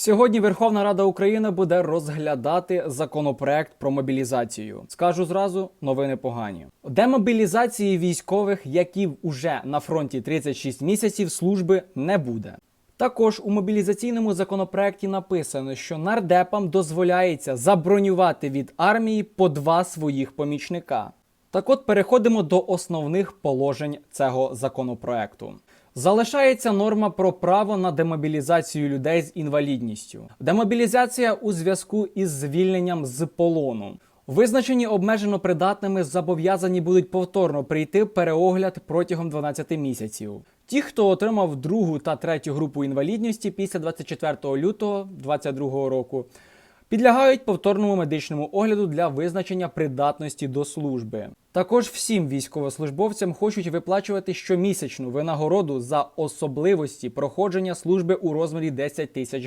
Сьогодні Верховна Рада України буде розглядати законопроект про мобілізацію. Скажу зразу, новини погані. Демобілізації військових, які вже на фронті 36 місяців служби, не буде. Також у мобілізаційному законопроекті написано, що нардепам дозволяється забронювати від армії по два своїх помічника. Так от переходимо до основних положень цього законопроекту. Залишається норма про право на демобілізацію людей з інвалідністю. Демобілізація у зв'язку із звільненням з полону. Визначені обмежено придатними зобов'язані будуть повторно прийти переогляд протягом 12 місяців. Ті, хто отримав другу та третю групу інвалідності після 24 лютого 2022 року, підлягають повторному медичному огляду для визначення придатності до служби. Також всім військовослужбовцям хочуть виплачувати щомісячну винагороду за особливості проходження служби у розмірі 10 тисяч